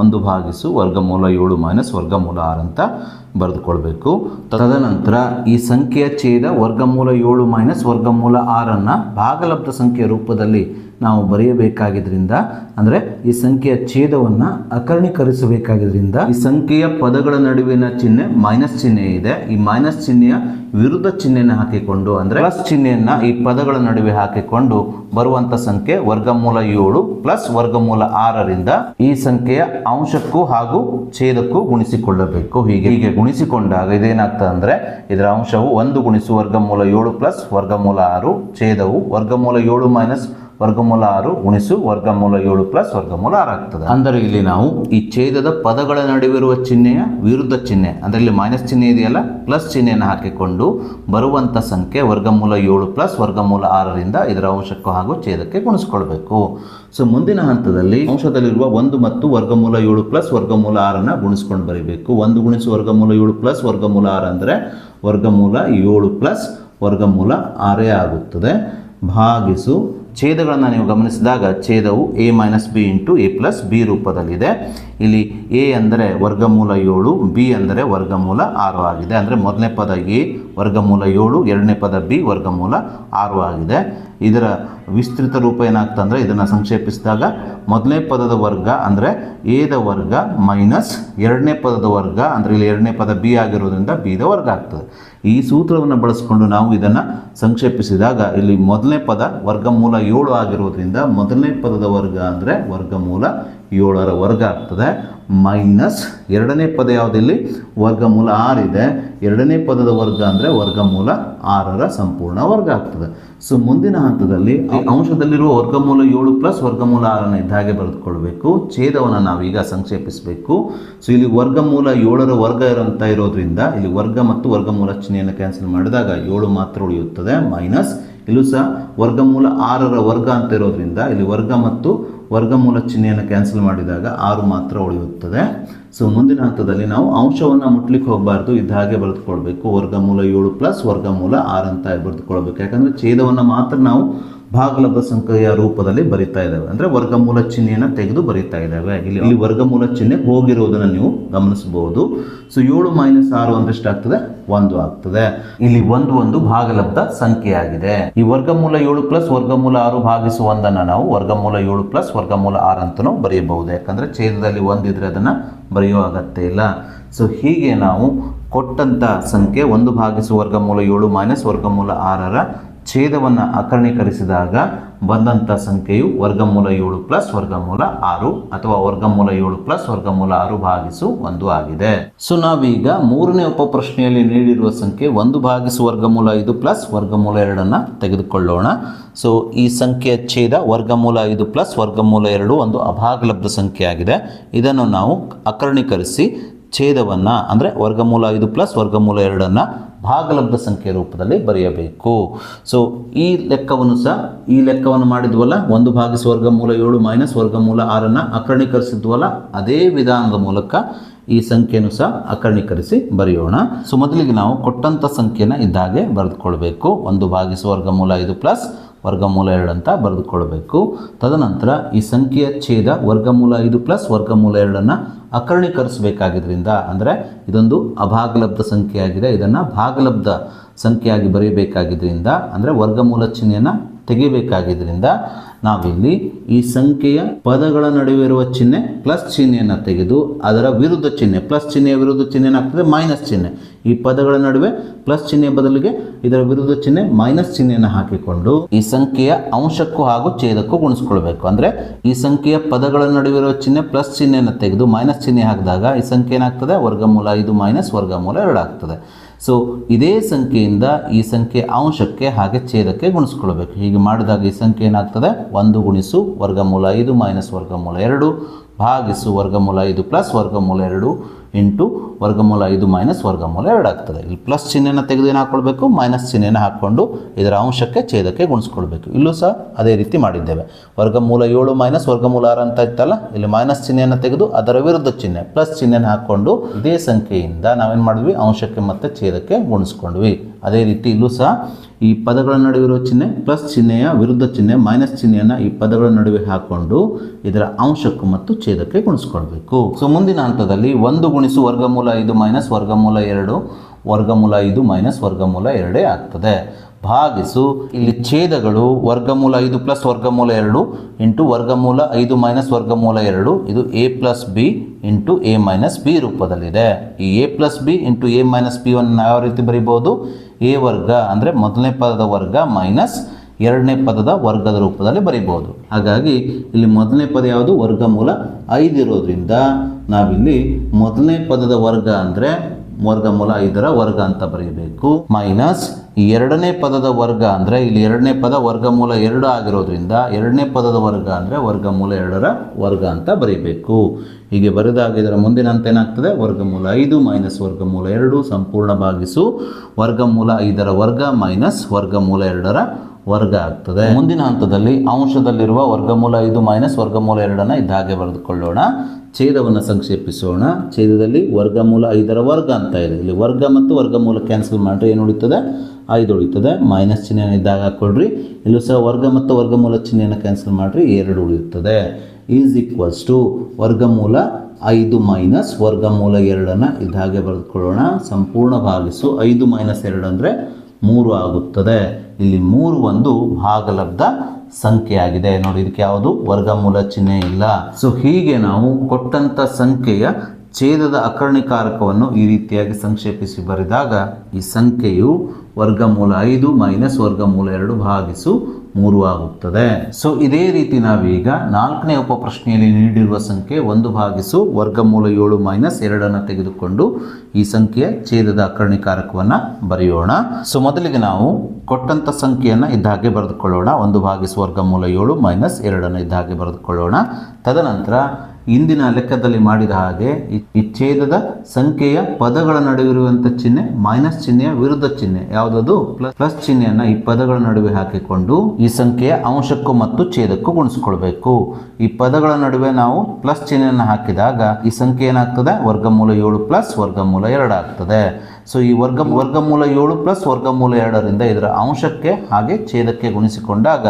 ಒಂದು ಭಾಗಿಸು ವರ್ಗಮೂಲ ಏಳು ಮೈನಸ್ ವರ್ಗಮೂಲ ಆರು ಅಂತ ಬರೆದುಕೊಳ್ಬೇಕು. ತದನಂತರ ಈ ಸಂಖ್ಯೆಯ ಛೇದ ವರ್ಗಮೂಲ ಏಳು ಮೈನಸ್ ವರ್ಗಮೂಲ ಆರನ್ನು ಭಾಗಲಬ್ಧ ಸಂಖ್ಯೆಯ ರೂಪದಲ್ಲಿ ನಾವು ಬರೆಯಬೇಕಾಗಿದ್ದರಿಂದ ಅಂದರೆ ಈ ಸಂಖ್ಯೆಯ ಛೇದವನ್ನು ಅಕರ್ಣೀಕರಿಸಬೇಕಾಗಿದ್ದರಿಂದ ಈ ಸಂಖ್ಯೆಯ ಪದಗಳ ನಡುವಿನ ಚಿಹ್ನೆ ಮೈನಸ್ ಚಿಹ್ನೆ ಇದೆ. ಈ ಮೈನಸ್ ಚಿಹ್ನೆಯ ವಿರುದ್ಧ ಚಿಹ್ನೆಯನ್ನು ಹಾಕಿಕೊಂಡು, ಅಂದರೆ ಪ್ಲಸ್ ಚಿಹ್ನೆಯನ್ನು ಈ ಪದಗಳ ನಡುವೆ ಹಾಕಿಕೊಂಡು ಬರುವಂಥ ಸಂಖ್ಯೆ ವರ್ಗಮೂಲ ಏಳು ಪ್ಲಸ್ ವರ್ಗಮೂಲ ಆರರಿಂದ ಈ ಸಂಖ್ಯೆಯ ಅಂಶಕ್ಕೂ ಹಾಗೂ ಛೇದಕ್ಕೂ ಗುಣಿಸಿಕೊಳ್ಳಬೇಕು. ಹೀಗೆ ಹೀಗೆ ಗುಣಿಸಿಕೊಂಡಾಗ ಇದೇನಾಗ್ತದೆ ಅಂದರೆ ಇದರ ಅಂಶವು ಒಂದು ಗುಣಿಸು ವರ್ಗಮೂಲ ಏಳು ಪ್ಲಸ್ ವರ್ಗಮೂಲ ಆರು, ಛೇದವು ವರ್ಗಮೂಲ ಏಳು ಮೈನಸ್ ವರ್ಗಮೂಲ ಆರು ಗುಣಿಸು ವರ್ಗಮೂಲ ಏಳು ಪ್ಲಸ್ ವರ್ಗಮೂಲ ಆರು ಆಗ್ತದೆ. ಅಂದರೆ ಇಲ್ಲಿ ನಾವು ಈ ಛೇದದ ಪದಗಳ ನಡುವಿರುವ ಚಿಹ್ನೆಯ ವಿರುದ್ಧ ಚಿಹ್ನೆ, ಅಂದರೆ ಇಲ್ಲಿ ಮೈನಸ್ ಚಿಹ್ನೆ ಇದೆಯಲ್ಲ ಪ್ಲಸ್ ಚಿಹ್ನೆಯನ್ನು ಹಾಕಿಕೊಂಡು ಬರುವಂಥ ಸಂಖ್ಯೆ ವರ್ಗಮೂಲ ಏಳು ಪ್ಲಸ್ ವರ್ಗಮೂಲ ಆರರಿಂದ ಇದರ ಅಂಶಕ್ಕೂ ಹಾಗೂ ಛೇದಕ್ಕೆ ಗುಣಿಸ್ಕೊಳ್ಬೇಕು. ಸೊ ಮುಂದಿನ ಹಂತದಲ್ಲಿ ಅಂಶದಲ್ಲಿರುವ ಒಂದು ಮತ್ತು ವರ್ಗಮೂಲ ಏಳು ಪ್ಲಸ್ ವರ್ಗಮೂಲ ಆರನ್ನು ಗುಣಿಸ್ಕೊಂಡು ಬರೀಬೇಕು. ಒಂದು ಗುಣಿಸು ವರ್ಗಮೂಲ ಏಳು ಪ್ಲಸ್ ವರ್ಗಮೂಲ ಆರು ಅಂದರೆ ವರ್ಗಮೂಲ ಏಳು ಪ್ಲಸ್ ವರ್ಗಮೂಲ ಆರೇ ಆಗುತ್ತದೆ. ಭಾಗಿಸು ಛೇದಗಳನ್ನು ನೀವು ಗಮನಿಸಿದಾಗ ಛೇದವು A minus B into A plus B ರೂಪದಲ್ಲಿದೆ. ಇಲ್ಲಿ ಎ ಅಂದರೆ ವರ್ಗಮೂಲ ಏಳು ಬಿ ಅಂದರೆ ವರ್ಗಮೂಲ ಆರು ಆಗಿದೆ. ಅಂದರೆ ಮೊದಲನೇ ಪದ ಎ ವರ್ಗಮೂಲ ಏಳು, ಎರಡನೇ ಪದ ಬಿ ವರ್ಗಮೂಲ ಆರು ಆಗಿದೆ. ಇದರ ವಿಸ್ತೃತ ರೂಪ ಏನಾಗ್ತಂದರೆ ಇದನ್ನು ಸಂಕ್ಷೇಪಿಸಿದಾಗ ಮೊದಲನೇ ಪದದ ವರ್ಗ ಅಂದರೆ ಎದ ವರ್ಗ ಮೈನಸ್ ಎರಡನೇ ಪದದ ವರ್ಗ ಅಂದರೆ ಇಲ್ಲಿ ಎರಡನೇ ಪದ ಬಿ ಆಗಿರೋದ್ರಿಂದ ಬಿದ ವರ್ಗ ಆಗ್ತದೆ. ಈ ಸೂತ್ರವನ್ನು ಬಳಸಿಕೊಂಡು ನಾವು ಇದನ್ನು ಸಂಕ್ಷೇಪಿಸಿದಾಗ ಇಲ್ಲಿ ಮೊದಲನೇ ಪದ ವರ್ಗಮೂಲ ಏಳು ಆಗಿರೋದ್ರಿಂದ ಮೊದಲನೇ ಪದದ ವರ್ಗ ಅಂದರೆ ವರ್ಗಮೂಲ ಏಳರ ವರ್ಗ ಆಗ್ತದೆ. ಮೈನಸ್ ಎರಡನೇ ಪದ ಯಾವುದಿಲ್ಲಿ ವರ್ಗಮೂಲ ಆರಿದೆ ಎರಡನೇ ಪದದ ವರ್ಗ ಅಂದರೆ ವರ್ಗಮೂಲ ಆರರ ಸಂಪೂರ್ಣ ವರ್ಗ ಆಗ್ತದೆ. ಸೊ ಮುಂದಿನ ಹಂತದಲ್ಲಿ ಅಂಶದಲ್ಲಿರುವ ವರ್ಗಮೂಲ ಏಳು ಪ್ಲಸ್ ವರ್ಗಮೂಲ ಆರನ್ನು ಇದ್ದಾಗೆ ಬರೆದುಕೊಳ್ಬೇಕು. ಛೇದವನ್ನು ನಾವೀಗ ಸಂಕ್ಷೇಪಿಸಬೇಕು. ಸೊ ಇಲ್ಲಿ ವರ್ಗಮೂಲ ಏಳರ ವರ್ಗ ಇರೋಂಥ ಇರೋದ್ರಿಂದ ಇಲ್ಲಿ ವರ್ಗ ಮತ್ತು ವರ್ಗಮೂಲ ಚಿಹ್ನೆಯನ್ನು ಕ್ಯಾನ್ಸಲ್ ಮಾಡಿದಾಗ ಏಳು ಮಾತ್ರ ಉಳಿಯುತ್ತದೆ ಮೈನಸ್ ಇಲ್ಲೂ ಸಹ ವರ್ಗಮೂಲ ಆರರ ವರ್ಗ ಅಂತ ಇರೋದ್ರಿಂದ ಇಲ್ಲಿ ವರ್ಗ ಮತ್ತು ವರ್ಗಮೂಲ ಚಿಹ್ನೆಯನ್ನು ಕ್ಯಾನ್ಸಲ್ ಮಾಡಿದಾಗ ಆರು ಮಾತ್ರ ಉಳಿಯುತ್ತದೆ. ಸೊ ಮುಂದಿನ ಹಂತದಲ್ಲಿ ನಾವು ಅಂಶವನ್ನು ಮುಟ್ಲಿಕ್ಕೆ ಹೋಗಬಾರ್ದು ಇದ್ದ ಹಾಗೆ ಬರೆದುಕೊಳ್ಬೇಕು. ವರ್ಗಮೂಲ ಏಳು ಪ್ಲಸ್ ವರ್ಗಮೂಲ ಆರು ಅಂತ ಬರೆದುಕೊಳ್ಬೇಕು. ಯಾಕಂದರೆ ಛೇದವನ್ನು ಮಾತ್ರ ನಾವು ಭಾಗಲಬ್ಧ ಸಂಖ್ಯೆಯ ರೂಪದಲ್ಲಿ ಬರಿತಾ ಇದ್ದಾವೆ. ಅಂದರೆ ವರ್ಗಮೂಲ ಚಿಹ್ನೆಯನ್ನು ತೆಗೆದು ಬರಿತಾ ಇದ್ದಾವೆ. ಇಲ್ಲಿ ಇಲ್ಲಿ ವರ್ಗಮೂಲ ಚಿಹ್ನೆ ಹೋಗಿರುವುದನ್ನು ನೀವು ಗಮನಿಸಬಹುದು. ಸೊ ಏಳು ಮೈನಸ್ ಆರು ಅಂದ್ರೆ ಎಷ್ಟಾಗ್ತದೆ ಒಂದು ಆಗ್ತದೆ. ಇಲ್ಲಿ ಒಂದು ಒಂದು ಭಾಗಲಬ್ಧ ಸಂಖ್ಯೆಯಾಗಿದೆ. ಈ ವರ್ಗಮೂಲ ಏಳು ಪ್ಲಸ್ ವರ್ಗಮೂಲ ಆರು ಭಾಗಿಸು ಒಂದನ್ನು ನಾವು ವರ್ಗಮೂಲ ಏಳು ಪ್ಲಸ್ ವರ್ಗಮೂಲ ಆರು ಅಂತಲೂ ಬರೆಯಬಹುದು ಯಾಕಂದರೆ ಛೇದದಲ್ಲಿ ಒಂದಿದ್ರೆ ಅದನ್ನು ಬರೆಯೋ ಅಗತ್ಯ ಇಲ್ಲ. ಸೊ ಹೀಗೆ ನಾವು ಕೊಟ್ಟಂಥ ಸಂಖ್ಯೆ ಒಂದು ಭಾಗಿಸು ವರ್ಗಮೂಲ ಏಳು ಮೈನಸ್ ವರ್ಗಮೂಲ ಆರರ ಛೇದವನ್ನು ಅಕರ್ಣೀಕರಿಸಿದಾಗ ಬಂದಂಥ ಸಂಖ್ಯೆಯು ವರ್ಗಮೂಲ ಏಳು ಪ್ಲಸ್ ವರ್ಗಮೂಲ ಆರು ಅಥವಾ ವರ್ಗಮೂಲ ಏಳು ಪ್ಲಸ್ ವರ್ಗಮೂಲ ಆರು ಭಾಗಿಸು ಒಂದು ಆಗಿದೆ. ಸೊ ನಾವೀಗ ಮೂರನೇ ಉಪಪ್ರಶ್ನೆಯಲ್ಲಿ ನೀಡಿರುವ ಸಂಖ್ಯೆ ಒಂದು ಭಾಗಿಸು ವರ್ಗಮೂಲ ಐದು ಪ್ಲಸ್ ವರ್ಗಮೂಲ ಎರಡನ್ನು ತೆಗೆದುಕೊಳ್ಳೋಣ. ಸೊ ಈ ಸಂಖ್ಯೆಯ ಛೇದ ವರ್ಗಮೂಲ ಐದು ಪ್ಲಸ್ ವರ್ಗಮೂಲ ಎರಡು ಒಂದು ಅಭಾಗಲಬ್ಧ ಸಂಖ್ಯೆಯಾಗಿದೆ. ಇದನ್ನು ನಾವು ಅಕರ್ಣೀಕರಿಸಿ ಛೇದವನ್ನು ಅಂದರೆ ವರ್ಗಮೂಲ ಐದು ಪ್ಲಸ್ ವರ್ಗಮೂಲ ಎರಡನ್ನು ಭಾಗಲಬ್ಧ ಸಂಖ್ಯೆ ರೂಪದಲ್ಲಿ ಬರೆಯಬೇಕು. ಸೊ ಈ ಲೆಕ್ಕವನ್ನು ಸಹ, ಈ ಲೆಕ್ಕವನ್ನು ಮಾಡಿದ್ವಲ್ಲ? ಒಂದು ಭಾಗಿಸು ವರ್ಗಮೂಲ ಏಳು ಮೈನಸ್ ವರ್ಗಮೂಲ ಆರನ್ನು ಅಕರ್ಣೀಕರಿಸಿದ್ವಲ್ಲ? ಅದೇ ವಿಧಾನದ ಮೂಲಕ ಈ ಸಂಖ್ಯೆಯನ್ನು ಸಹ ಅಕರ್ಣೀಕರಿಸಿ ಬರೆಯೋಣ. ಸೊ ಮೊದಲಿಗೆ ನಾವು ಕೊಟ್ಟಂಥ ಸಂಖ್ಯೆನ ಇದ್ದಾಗೆ ಬರೆದುಕೊಳ್ಬೇಕು. ಒಂದು ಭಾಗಿಸು ವರ್ಗಮೂಲ ಐದು ಪ್ಲಸ್ ವರ್ಗಮೂಲ ಎರಡು ಅಂತ ಬರೆದುಕೊಳ್ಬೇಕು. ತದನಂತರ ಈ ಸಂಖ್ಯೆಯ ಛೇದ ವರ್ಗಮೂಲ ಐದು ಪ್ಲಸ್ ವರ್ಗಮೂಲ ಎರಡನ್ನು ಅಕರ್ಣೀಕರಿಸಬೇಕಾಗಿದ್ದರಿಂದ ಅಂದರೆ ಇದೊಂದು ಅಭಾಗಲಬ್ಧ ಸಂಖ್ಯೆಯಾಗಿದೆ. ಇದನ್ನು ಭಾಗಲಬ್ಧ ಸಂಖ್ಯೆಯಾಗಿ ಬರೆಯಬೇಕಾಗಿದ್ದರಿಂದ ಅಂದರೆ ವರ್ಗಮೂಲ ಚಿಹ್ನೆಯನ್ನು ತೆಗಿಬೇಕಾಗಿದ್ದರಿಂದ ನಾವಿಲ್ಲಿ ಈ ಸಂಖ್ಯೆಯ ಪದಗಳ ನಡುವೆ ಇರುವ ಚಿಹ್ನೆ ಪ್ಲಸ್ ಚಿಹ್ನೆಯನ್ನು ತೆಗೆದು ಅದರ ವಿರುದ್ಧ ಚಿಹ್ನೆ ಪ್ಲಸ್ ಚಿಹ್ನೆಯ ವಿರುದ್ಧ ಚಿಹ್ನೆ ಏನಾಗ್ತದೆ ಮೈನಸ್ ಚಿಹ್ನೆ. ಈ ಪದಗಳ ನಡುವೆ ಪ್ಲಸ್ ಚಿಹ್ನೆ ಬದಲಿಗೆ ಇದರ ವಿರುದ್ಧ ಚಿಹ್ನೆ ಮೈನಸ್ ಚಿಹ್ನೆಯನ್ನು ಹಾಕಿಕೊಂಡು ಈ ಸಂಖ್ಯೆಯ ಅಂಶಕ್ಕೂ ಹಾಗೂ ಛೇದಕ್ಕೂ ಗುಣಿಸ್ಕೊಳ್ಬೇಕು. ಅಂದರೆ ಈ ಸಂಖ್ಯೆಯ ಪದಗಳ ನಡುವೆ ಇರುವ ಚಿಹ್ನೆ ಪ್ಲಸ್ ಚಿಹ್ನೆಯನ್ನು ತೆಗೆದು ಮೈನಸ್ ಚಿಹ್ನೆ ಹಾಕಿದಾಗ ಈ ಸಂಖ್ಯೆ ಏನಾಗ್ತದೆ? ವರ್ಗಮೂಲ ಐದು ಮೈನಸ್ ವರ್ಗಮೂಲ ಎರಡು ಆಗ್ತದೆ. ಸೊ ಇದೇ ಸಂಖ್ಯೆಯಿಂದ ಈ ಸಂಖ್ಯೆ ಅಂಶಕ್ಕೆ ಹಾಗೆ ಛೇದಕ್ಕೆ ಗುಣಿಸ್ಕೊಳ್ಬೇಕು. ಹೀಗೆ ಮಾಡಿದಾಗ ಈ ಸಂಖ್ಯೆ ಏನಾಗ್ತದೆ? ಒಂದು ಗುಣಿಸು ವರ್ಗಮೂಲ ಐದು ಮೈನಸ್ ವರ್ಗಮೂಲ ಎರಡು, ಭಾಗಿಸು ವರ್ಗಮೂಲ ಐದು ಪ್ಲಸ್ ವರ್ಗಮೂಲ ಎರಡು ಇಂಟು ವರ್ಗಮೂಲ ಐದು ಮೈನಸ್ ವರ್ಗಮೂಲ ಎರಡು ಆಗ್ತದೆ. ಇಲ್ಲಿ ಪ್ಲಸ್ ಚಿಹ್ನೆನ ತೆಗೆದು ಏನು ಹಾಕ್ಕೊಳ್ಬೇಕು ಮೈನಸ್ ಚಿಹ್ನೆನ ಹಾಕ್ಕೊಂಡು ಇದರ ಅಂಶಕ್ಕೆ ಛೇದಕ್ಕೆ ಗುಣಿಸ್ಕೊಳ್ಬೇಕು. ಇಲ್ಲೂ ಸಹ ಅದೇ ರೀತಿ ಮಾಡಿದ್ದೇವೆ. ವರ್ಗಮೂಲ ಏಳು ಮೈನಸ್ ವರ್ಗಮೂಲ ಆರು ಅಂತ ಇತ್ತಲ್ಲ, ಇಲ್ಲಿ ಮೈನಸ್ ಚಿಹ್ನೆಯನ್ನು ತೆಗೆದು ಅದರ ವಿರುದ್ಧ ಚಿಹ್ನೆ ಪ್ಲಸ್ ಚಿಹ್ನೆನ ಹಾಕ್ಕೊಂಡು ಇದೇ ಸಂಖ್ಯೆಯಿಂದ ನಾವೇನು ಮಾಡಿದ್ವಿ? ಅಂಶಕ್ಕೆ ಮತ್ತು ಛೇದಕ್ಕೆ ಗುಣಿಸ್ಕೊಂಡ್ವಿ. ಅದೇ ರೀತಿ ಇಲ್ಲೂ ಸಹ ಈ ಪದಗಳ ನಡುವೆ ಇರುವ ಚಿಹ್ನೆ ಪ್ಲಸ್ ಚಿಹ್ನೆಯ ವಿರುದ್ಧ ಚಿಹ್ನೆ ಮೈನಸ್ ಚಿಹ್ನೆಯನ್ನು ಈ ಪದಗಳ ನಡುವೆ ಹಾಕ್ಕೊಂಡು ಇದರ ಅಂಶಕ್ಕೂ ಮತ್ತು ಛೇದಕ್ಕೆ ಗುಣಿಸ್ಕೊಳ್ಬೇಕು. ಸೊ ಮುಂದಿನ ಹಂತದಲ್ಲಿ ಒಂದು ಗುಣಿಸು ವರ್ಗಮೂಲ ಐದು ಮೈನಸ್ ವರ್ಗಮೂಲ ಎರಡು, ವರ್ಗಮೂಲ ಐದು ಮೈನಸ್ ವರ್ಗಮೂಲ ಎರಡೇ ಆಗ್ತದೆ. ಭಾಗಿಸು, ಇಲ್ಲಿ ಛೇದಗಳು ವರ್ಗಮೂಲ ಐದು ಪ್ಲಸ್ ವರ್ಗಮೂಲ ಎರಡು ಇಂಟು ವರ್ಗಮೂಲ ಐದು ಮೈನಸ್ ವರ್ಗಮೂಲ ಎರಡು, ಇದು A plus B into A minus B ರೂಪದಲ್ಲಿದೆ. ಈ A plus B into A minus B ಅನ್ನು ಯಾವ ರೀತಿ ಬರಿಬೋದು ಎ ವರ್ಗ, ಅಂದರೆ ಮೊದಲನೇ ಪದದ ವರ್ಗ ಮೈನಸ್ ಎರಡನೇ ಪದದ ವರ್ಗದ ರೂಪದಲ್ಲಿ ಬರೀಬಹುದು. ಹಾಗಾಗಿ ಇಲ್ಲಿ ಮೊದಲನೇ ಪದ ಯಾವುದು? ವರ್ಗಮೂಲ ಐದು ಇರೋದ್ರಿಂದ ನಾವಿಲ್ಲಿ ಮೊದಲನೇ ಪದದ ವರ್ಗ ಅಂದರೆ ವರ್ಗಮೂಲ ಐದರ ವರ್ಗ ಅಂತ ಬರೆಯಬೇಕು ಮೈನಸ್ ಎರಡನೇ ಪದದ ವರ್ಗ ಅಂದರೆ ಇಲ್ಲಿ ಎರಡನೇ ಪದ ವರ್ಗಮೂಲ ಎರಡು ಆಗಿರೋದ್ರಿಂದ ಎರಡನೇ ಪದದ ವರ್ಗ ಅಂದರೆ ವರ್ಗಮೂಲ ಎರಡರ ವರ್ಗ ಅಂತ ಬರೀಬೇಕು. ಹೀಗೆ ಬರೆದಾಗ ಇದರ ಮುಂದಿನ ಏನಾಗ್ತದೆ? ವರ್ಗಮೂಲ ಐದು ಮೈನಸ್ ವರ್ಗಮೂಲ ಎರಡು ಸಂಪೂರ್ಣ ಭಾಗಿಸು ವರ್ಗಮೂಲ ಐದರ ವರ್ಗ ಮೈನಸ್ ವರ್ಗಮೂಲ ಎರಡರ ವರ್ಗ ಆಗ್ತದೆ. ಮುಂದಿನ ಹಂತದಲ್ಲಿ ಅಂಶದಲ್ಲಿರುವ ವರ್ಗಮೂಲ ಐದು ಮೈನಸ್ ವರ್ಗಮೂಲ ಎರಡನ್ನು ಇದ್ದ ಹಾಗೆ ಬರೆದುಕೊಳ್ಳೋಣ. ಛೇದವನ್ನು ಸಂಕ್ಷೇಪಿಸೋಣ. ಛೇದದಲ್ಲಿ ವರ್ಗಮೂಲ ಐದರ ವರ್ಗ ಅಂತ ಇದೆ. ಇಲ್ಲಿ ವರ್ಗ ಮತ್ತು ವರ್ಗಮೂಲ ಕ್ಯಾನ್ಸಲ್ ಮಾಡಿದ್ರೆ ಏನು ಉಳಿತದೆ? ಐದು ಉಳಿತದೆ. ಮೈನಸ್ ಚಿಹ್ನೆಯನ್ನು ಇದ್ದಾಗ ಹಾಕ್ಕೊಳ್ರಿ ಇಲ್ಲೂ ಸಹ ವರ್ಗ ಮತ್ತು ವರ್ಗಮೂಲ ಚಿಹ್ನೆಯನ್ನು ಕ್ಯಾನ್ಸಲ್ ಮಾಡಿರಿ ಎರಡು ಉಳಿಯುತ್ತದೆ. ಈಸ್ ಈಕ್ವಲ್ಸ್ ಟು ವರ್ಗಮೂಲ ಐದು ಮೈನಸ್ ವರ್ಗಮೂಲ ಎರಡನ್ನು ಇದ್ದ ಹಾಗೆ ಬರೆದುಕೊಳ್ಳೋಣ. ಸಂಪೂರ್ಣ ಭಾಗಿಸು ಐದು ಮೈನಸ್ ಎರಡು ಅಂದರೆ ಮೂರು ಆಗುತ್ತದೆ. ಇಲ್ಲಿ ಮೂರು ಒಂದು ಭಾಗಲಬ್ಧ ಸಂಖ್ಯೆಯಾಗಿದೆ. ನೋಡಿ, ಇದಕ್ಕೆ ಯಾವುದು? ವರ್ಗಮೂಲ ಚಿಹ್ನೆ ಇಲ್ಲ. ಸೊ ಹೀಗೆ ನಾವು ಕೊಟ್ಟಂಥ ಸಂಖ್ಯೆಯ ಛೇದದ ಅಕರ್ಣಿಕಾರಕವನ್ನು ಈ ರೀತಿಯಾಗಿ ಸಂಕ್ಷೇಪಿಸಿ ಬರೆದಾಗ ಈ ಸಂಖ್ಯೆಯು ವರ್ಗಮೂಲ ಐದು ಮೈನಸ್ ವರ್ಗಮೂಲ ಎರಡು ಭಾಗಿಸು ಮೂರು ಆಗುತ್ತದೆ ಸೊ ಇದೇ ರೀತಿ ನಾವೀಗ ನಾಲ್ಕನೇ ಉಪಪ್ರಶ್ನೆಯಲ್ಲಿ ನೀಡಿರುವ ಸಂಖ್ಯೆ ಒಂದು ಭಾಗಿಸು ವರ್ಗಮೂಲ ಏಳು ಮೈನಸ್ ಎರಡನ್ನು ತೆಗೆದುಕೊಂಡು ಈ ಸಂಖ್ಯೆಯ ಛೇದದ ಅಕರ್ಣಿಕಾರಕವನ್ನು ಬರೆಯೋಣ. ಸೊ ಮೊದಲಿಗೆ ನಾವು ಕೊಟ್ಟಂಥ ಸಂಖ್ಯೆಯನ್ನು ಇದ್ದ ಹಾಗೆ ಬರೆದುಕೊಳ್ಳೋಣ. ಒಂದು ಭಾಗಿಸು ವರ್ಗಮೂಲ ಏಳು ಮೈನಸ್ ಎರಡನ್ನು ಇದ್ದಾಗೆ ಬರೆದುಕೊಳ್ಳೋಣ. ತದನಂತರ ಇಂದಿನ ಲೆಕ್ಕದಲ್ಲಿ ಮಾಡಿದ ಹಾಗೆ ಈ- ಛೇದದ ಸಂಖ್ಯೆಯ ಪದಗಳ ನಡುವಿರುವಂಥ ಚಿಹ್ನೆ ಮೈನಸ್ ಚಿಹ್ನೆಯ ವಿರುದ್ಧ ಚಿಹ್ನೆ. ಯಾವುದದು? ಪ್ಲಸ್ ಪ್ಲಸ್ ಚಿಹ್ನೆಯನ್ನ ಈ ಪದಗಳ ನಡುವೆ ಹಾಕಿಕೊಂಡು ಈ ಸಂಖ್ಯೆಯ ಅಂಶಕ್ಕೂ ಮತ್ತು ಛೇದಕ್ಕೂ ಗುಣಿಸ್ಕೊಳ್ಬೇಕು. ಈ ಪದಗಳ ನಡುವೆ ನಾವು ಪ್ಲಸ್ ಚಿಹ್ನೆಯನ್ನು ಹಾಕಿದಾಗ ಈ ಸಂಖ್ಯೆ ಏನಾಗ್ತದೆ? ವರ್ಗಮೂಲ ಏಳು ಪ್ಲಸ್ ವರ್ಗಮೂಲ ಎರಡು ಆಗ್ತದೆ. ಸೊ ಈ ವರ್ಗ, ವರ್ಗಮೂಲ ಏಳು ಪ್ಲಸ್ ವರ್ಗಮೂಲ ಎರಡರಿಂದ ಇದರ ಅಂಶಕ್ಕೆ ಹಾಗೆ ಛೇದಕ್ಕೆ ಗುಣಿಸಿಕೊಂಡಾಗ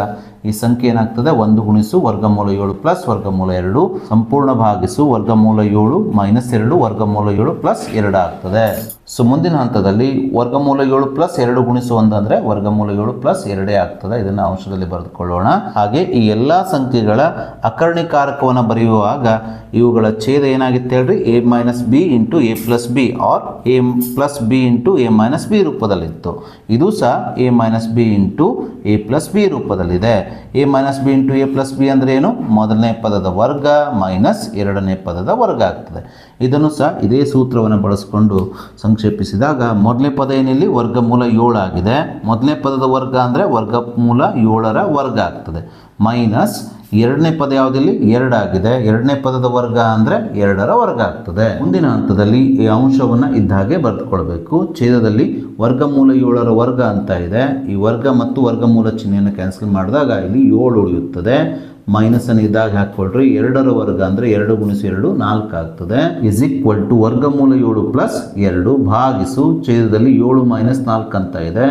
ಈ ಸಂಖ್ಯೆ ಏನಾಗ್ತದೆ? ಒಂದು ಗುಣಿಸು ವರ್ಗಮೂಲ ಏಳು ಪ್ಲಸ್ ವರ್ಗಮೂಲ ಎರಡು, ಸಂಪೂರ್ಣ ಭಾಗಿಸು ವರ್ಗಮೂಲ ಏಳು ಮೈನಸ್ ಎರಡು, ವರ್ಗಮೂಲ ಏಳು ಪ್ಲಸ್ ಎರಡು ಆಗ್ತದೆ. ಸೊ ಮುಂದಿನ ಹಂತದಲ್ಲಿ ವರ್ಗಮೂಲ ಏಳು ಪ್ಲಸ್ ಎರಡು ಗುಣಿಸು ಒಂದಂದ್ರೆ ವರ್ಗಮೂಲ ಏಳು ಪ್ಲಸ್ ಎರಡೇ ಆಗ್ತದೆ. ಇದನ್ನು ಅಂಶದಲ್ಲಿ ಬರೆದುಕೊಳ್ಳೋಣ. ಹಾಗೆ ಈ ಎಲ್ಲ ಸಂಖ್ಯೆಗಳ ಅಕರ್ಣಿಕಾರಕವನ್ನು ಬರೆಯುವಾಗ ಇವುಗಳ ಛೇದ ಏನಾಗಿತ್ತು ಹೇಳ್ರಿ? A minus B into A plus B or A plus B into A minus B ರೂಪದಲ್ಲಿತ್ತು. ಇದು ಸಹ A minus B into A plus B ರೂಪದಲ್ಲಿದೆ. A minus B into A plus B ಅಂದರೆ ಏನು? ಮೊದಲನೇ ಪದದ ವರ್ಗ ಮೈನಸ್ ಎರಡನೇ ಪದದ ವರ್ಗ ಆಗ್ತದೆ. ಇದನ್ನು ಸಹ ಇದೇ ಸೂತ್ರವನ್ನು ಬಳಸಿಕೊಂಡು ಸಂಕ್ಷೇಪಿಸಿದಾಗ ಮೊದಲನೇ ಪದ ಏನಿಲ್ಲಿ? ವರ್ಗಮೂಲ ಏಳು ಆಗಿದೆ. ಮೊದಲನೇ ಪದದ ವರ್ಗ ಅಂದರೆ ವರ್ಗಮೂಲ ಏಳರ ವರ್ಗ ಆಗ್ತದೆ. ಮೈನಸ್ ಎರಡನೇ ಪದ ಯಾವುದಿಲ್ಲಿ? ಎರಡಾಗಿದೆ ಎರಡನೇ ಪದದ ವರ್ಗ ಅಂದರೆ ಎರಡರ ವರ್ಗ ಆಗ್ತದೆ. ಮುಂದಿನ ಹಂತದಲ್ಲಿ ಈ ಅಂಶವನ್ನು ಇದ್ದ ಹಾಗೆ ಬರೆದುಕೊಳ್ಬೇಕು. ಛೇದದಲ್ಲಿ ವರ್ಗಮೂಲ ಏಳರ ವರ್ಗ ಅಂತ ಇದೆ. ಈ ವರ್ಗ ಮತ್ತು ವರ್ಗಮೂಲ ಚಿಹ್ನೆಯನ್ನು ಕ್ಯಾನ್ಸಲ್ ಮಾಡಿದಾಗ ಇಲ್ಲಿ ಏಳು ಉಳಿಯುತ್ತದೆ. ಮೈನಸನ್ನು ಇದಾಗ ಹಾಕ್ಕೊಳ್ರಿ ಎರಡರ ವರ್ಗ ಅಂದರೆ ಎರಡು ಗುಣಿಸು ಎರಡು ನಾಲ್ಕು ಆಗ್ತದೆ. ಇಸ್ ಈಕ್ವಲ್ ಟು ವರ್ಗಮೂಲ ಏಳು ಪ್ಲಸ್ ಎರಡು ಭಾಗಿಸು ಛೇದದಲ್ಲಿ ಏಳು ಮೈನಸ್ ನಾಲ್ಕು ಅಂತ ಇದೆ.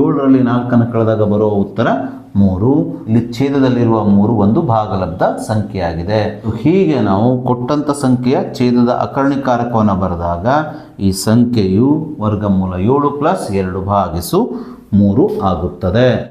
ಏಳರಲ್ಲಿ ನಾಲ್ಕನ್ನು ಕಳೆದಾಗ ಬರುವ ಉತ್ತರ ಮೂರು. ಇಲ್ಲಿ ಛೇದದಲ್ಲಿರುವ ಮೂರು ಒಂದು ಭಾಗಲಬ್ಧ ಸಂಖ್ಯೆಯಾಗಿದೆ. ಹೀಗೆ ನಾವು ಕೊಟ್ಟಂಥ ಸಂಖ್ಯೆಯ ಛೇದದ ಅಕರ್ಣಿಕಾರಕವನ್ನು ಬರೆದಾಗ ಈ ಸಂಖ್ಯೆಯು ವರ್ಗಮೂಲ ಏಳು ಪ್ಲಸ್ ಎರಡು ಭಾಗಿಸು ಮೂರು ಆಗುತ್ತದೆ.